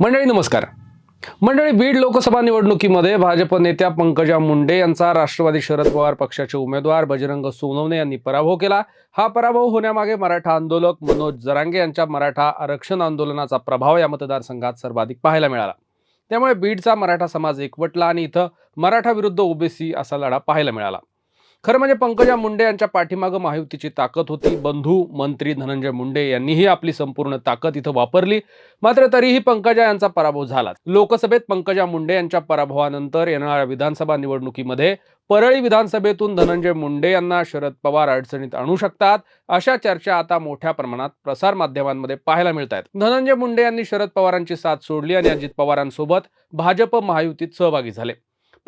मंडळी नमस्कार. मंडळी बीड लोकसभा निवडणुकीमध्ये भाजप नेत्या पंकजा मुंडे यांचा राष्ट्रवादी शरद पवार पक्षाचे उमेदवार बजरंग सोनवणे यांनी पराभव केला. हा पराभव होण्यामागे मराठा आंदोलक मनोज जरांगे यांच्या मराठा आरक्षण आंदोलनाचा प्रभाव या मतदारसंघात सर्वाधिक पाहायला मिळाला. त्यामुळे बीडचा मराठा समाज एकवटला आणि इथं मराठा विरुद्ध ओबीसी असा लढा पाहायला मिळाला. खरं म्हणजे पंकजा मुंडे यांच्या पाठीमागं महायुतीची ताकद होती. बंधू मंत्री धनंजय मुंडे यांनीही आपली संपूर्ण ताकद इथं वापरली. मात्र तरीही पंकजा यांचा पराभव झाला. लोकसभेत पंकजा मुंडे यांच्या पराभवानंतर येणाऱ्या विधानसभा निवडणुकीमध्ये परळी विधानसभेतून धनंजय मुंडे यांना शरद पवार अडचणीत आणू शकतात. अशा चर्चा आता मोठ्या प्रमाणात प्रसार माध्यमांमध्ये पाहायला मिळत आहेत. धनंजय मुंडे यांनी शरद पवारांची साथ सोडली आणि अजित पवारांसोबत भाजप महायुतीत सहभागी झाले.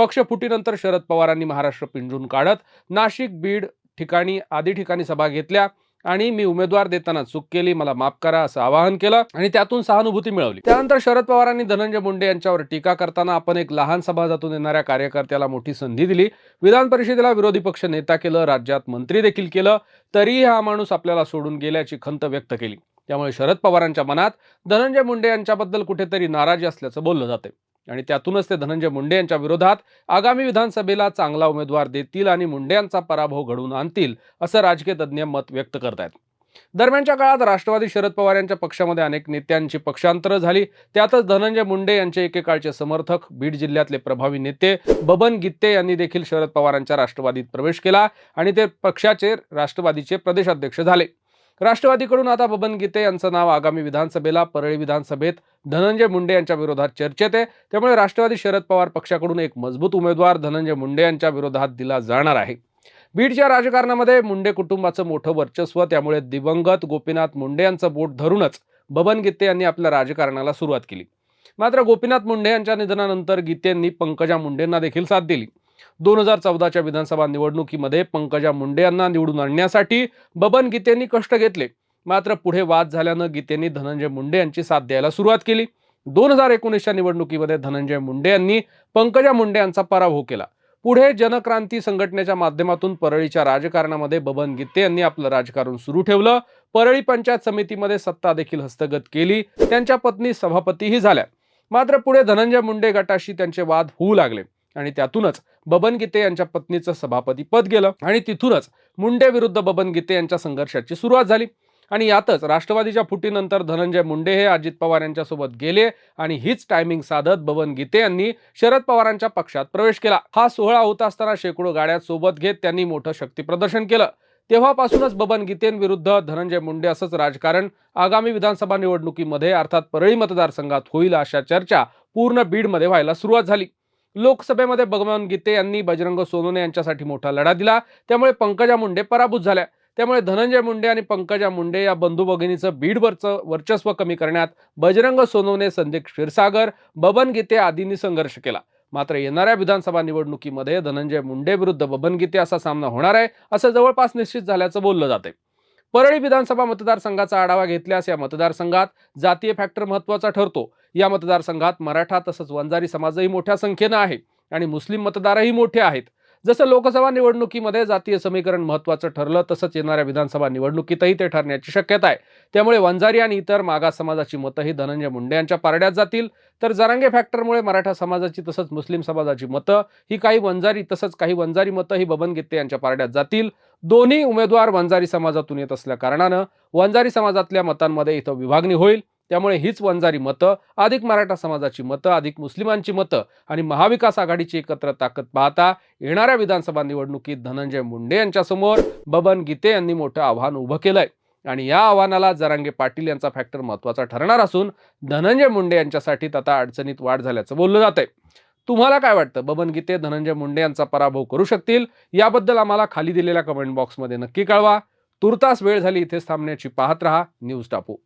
पक्ष फुटीनंतर शरद पवारांनी महाराष्ट्र पिंजून काढत नाशिक बीड ठिकाणी आदी ठिकाणी सभा घेतल्या आणि मी उमेदवार देताना चूक केली मला माफ करा असं आवाहन केलं आणि त्यातून सहानुभूती मिळवली. त्यानंतर शरद पवारांनी धनंजय मुंडे यांच्यावर टीका करताना आपण एक लहान सभाजातून येणाऱ्या कार्यकर्त्याला मोठी संधी दिली. विधान परिषदेला विरोधी पक्ष नेता केलं राज्यात मंत्री देखील केलं तरीही हा माणूस आपल्याला सोडून गेल्याची खंत व्यक्त केली. त्यामुळे शरद पवारांच्या मनात धनंजय मुंडे यांच्याबद्दल कुठेतरी नाराजी असल्याचं बोललं जाते आणि त्यातूनच ते धनंजय मुंडे यांच्या विरोधात आगामी विधानसभेला चांगला उमेदवार देतील आणि मुंडे यांचा पराभव घडवून आणतील असं राजकीय तज्ज्ञ मत व्यक्त करतायत. दरम्यानच्या काळात राष्ट्रवादी शरद पवार यांच्या पक्षामध्ये अनेक नेत्यांची पक्षांतर झाली. त्यातच धनंजय मुंडे यांचे एकेकाळचे समर्थक बीड जिल्ह्यातले प्रभावी नेते बबन गित्ते यांनी देखील शरद पवारांच्या राष्ट्रवादीत प्रवेश केला आणि ते पक्षाचे राष्ट्रवादीचे प्रदेशाध्यक्ष झाले. राष्ट्रवादीकडून आता बबन गीते यांचं नाव आगामी विधानसभेला परळी विधानसभेत धनंजय मुंडे यांच्या विरोधात चर्चेत आहे. त्यामुळे राष्ट्रवादी शरद पवार पक्षाकडून एक मजबूत उमेदवार धनंजय मुंडे यांच्या विरोधात दिला जाणार आहे. बीडच्या राजकारणामध्ये मुंडे कुटुंबाचं मोठं वर्चस्व त्यामुळे दिवंगत गोपीनाथ मुंडे यांचं बोट धरूनच बबन गीते यांनी आपल्या राजकारणाला सुरुवात केली. मात्र गोपीनाथ मुंडे यांच्या निधनानंतर गीतेंनी पंकजा मुंडेंना देखील साथ दिली. दोन हजार चौदाच्या विधानसभा निवडणुकीमध्ये पंकजा मुंडे यांना निवडून आणण्यासाठी बबन गीतेंनी कष्ट घेतले. मात्र पुढे वाद झाल्यानं गीतेंनी धनंजय मुंडे यांची साथ द्यायला सुरुवात केली. दोन हजार एकोणीसच्या निवडणुकीमध्ये धनंजय मुंडे यांनी पंकजा मुंडे यांचा पराभव केला. पुढे जनक्रांती संघटनेच्या माध्यमातून परळीच्या राजकारणामध्ये बबन गीते यांनी आपलं राजकारण सुरू ठेवलं. परळी पंचायत समितीमध्ये सत्ता देखील हस्तगत केली. त्यांच्या पत्नी सभापतीही झाल्या. मात्र पुढे धनंजय मुंडे गटाशी त्यांचे वाद होऊ लागले. आणि त्यातूनच बबन गीते यांच्या पत्नीचं सभापती पद गेलं आणि तिथूनच मुंडे विरुद्ध बबन गीते यांच्या संघर्षाची सुरुवात झाली. आणि यातच राष्ट्रवादीच्या फुटीनंतर धनंजय मुंडे हे अजित पवार यांच्यासोबत गेले आणि हीच टायमिंग साधत बबन गीते यांनी शरद पवारांच्या पक्षात प्रवेश केला. हा सोहळा होत असताना शेकडो गाड्या सोबत घेत त्यांनी मोठं शक्ती प्रदर्शन केलं. तेव्हापासूनच बबन गीतेंविरुद्ध धनंजय मुंडे असंच राजकारण आगामी विधानसभा निवडणुकीमध्ये अर्थात परळी मतदारसंघात होईल अशा चर्चा पूर्ण बीडमध्ये व्हायला सुरुवात झाली. लोकसभेमध्ये भगवान गीते यांनी बजरंग सोनोने यांच्यासाठी मोठा लढा दिला. त्यामुळे पंकजा मुंडे पराभूत झाल्या. त्यामुळे धनंजय मुंडे आणि पंकजा मुंडे या बंधू भगिनीचं बीडवरचं वर्चस्व कमी करण्यात बजरंग सोनवणे संदीप क्षीरसागर बबन गीते आदींनी संघर्ष केला. मात्र येणाऱ्या विधानसभा निवडणुकीमध्ये धनंजय मुंडे विरुद्ध बबन गीते असा सामना होणार आहे असं जवळपास निश्चित झाल्याचं बोललं जाते परळी विधानसभा मतदारसंघाचा आढावा घेतल्यास या मतदारसंघात जातीय फॅक्टर महत्त्वाचा ठरतो. या मतदारसंघात मराठा तसंच वंजारी समाजही मोठ्या संख्येनं आहे आणि मुस्लिम मतदारही मोठे आहेत. जसं लोकसभा निवडणुकीमध्ये जातीय समीकरण महत्वाचं ठरलं तसंच येणाऱ्या विधानसभा निवडणुकीतही ते ठरण्याची शक्यता आहे. त्यामुळे वंजारी आणि इतर मागास समाजाची मतंही धनंजय मुंडे यांच्या पारड्यात जातील. तर जरांगे फॅक्टरमुळे मराठा समाजाची तसंच मुस्लिम समाजाची मतं ही काही वंजारी तसंच काही वंजारी मतं ही बबन गित्ते यांच्या पारड्यात जातील. दोन्ही उमेदवार वंजारी समाजातून येत असल्या कारणानं वंजारी समाजातल्या मतांमध्ये इथं विभागणी होईल. त्यामुळे हीच वंजारी मतं अधिक मराठा समाजाची मतं अधिक मुस्लिमांची मतं आणि महाविकास आघाडीची एकत्र ताकद पाहता येणाऱ्या विधानसभा निवडणुकीत धनंजय मुंडे यांच्यासमोर बबन गीते यांनी मोठं आव्हान उभं केलंय. आणि या आव्हानाला जरांगे पाटील यांचा फॅक्टर महत्त्वाचा ठरणार असून धनंजय मुंडे यांच्यासाठी आता अडचणीत वाढ झाल्याचं बोललं जातंय. तुम्हाला काय वाटतं? बबन गीते धनंजय मुंडे यांचा पराभव करू शकतील? याबद्दल आम्हाला खाली दिलेल्या कमेंट बॉक्समध्ये नक्की कळवा. तुर्तास वेळ झाली इथेच थांबण्याची. पाहत रहा न्यूज टापू.